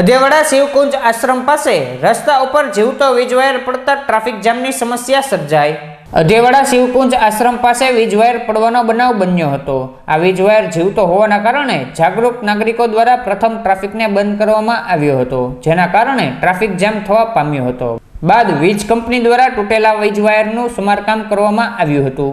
અધેવાડા શિવકુંજ આશ્રમ પાસે રસ્તા ઉપર જીવતો વીજવાયર પડતા ટ્રાફિક જામની સમસ્યા સર્જાઈ. અધેવાડા શિવકુંજ આશ્રમ પાસે વીજવાયર પડવાનો બનાવ બન્યો હતો. આ વીજવાયર જીવતો હોવાના કારણે જાગૃત નાગરિકો દ્વારા પ્રથમ ટ્રાફિકને બંધ કરવામાં આવ્યો હતો, જેના કારણે ટ્રાફિક જામ થવા પામ્યો હતો. બાદ વીજ કંપની દ્વારા તૂટેલા વીજવાયરનું સમારકામ કરવામાં આવ્યું હતું.